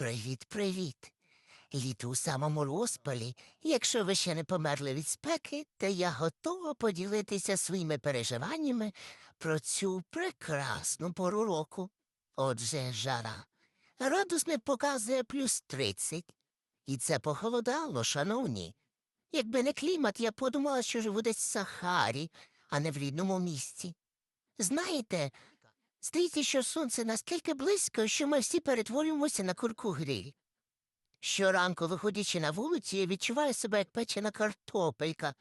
Привіт, привіт. Літо у самому розпалі. Якщо ви ще не померли від спеки, то я готова поділитися своїми переживаннями про цю прекрасну пору року. Отже, жара. Радусник показує плюс тридцять. І це похолодало, шановні. Якби не клімат, я подумала, що живу десь в Сахарі, а не в рідному місті. Знаєте, здається, що сонце настільки близько, що ми всі перетворюємося на курку гриль. Щоранку, виходячи на вулицю, я відчуваю себе як печена картопелька,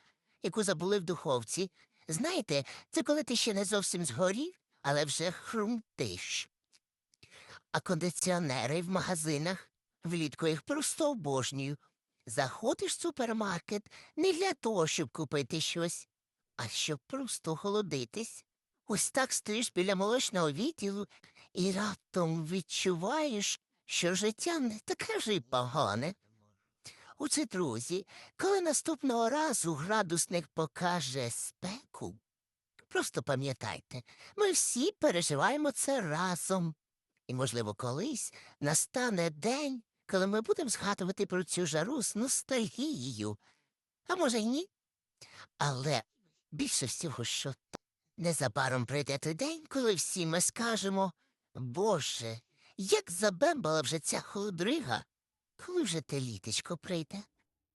яку забули в духовці. Знаєте, це коли ти ще не зовсім згорів, але вже хрумтиш. А кондиціонери в магазинах влітку їх просто обожнюю. Заходиш в супермаркет не для того, щоб купити щось, а щоб просто охолодитись. Ось так стоїш біля молочного відділу і раптом відчуваєш, що життя не таке вже й погане. Оце, друзі, коли наступного разу градусник покаже спеку, просто пам'ятайте, ми всі переживаємо це разом. І, можливо, колись настане день, коли ми будемо згадувати про цю жару з ностальгією. А може, й ні? Але більше всього, що так. Незабаром прийде той день, коли всі ми скажемо Боже, як забембала вже ця холодрига, коли вже те літечко прийде.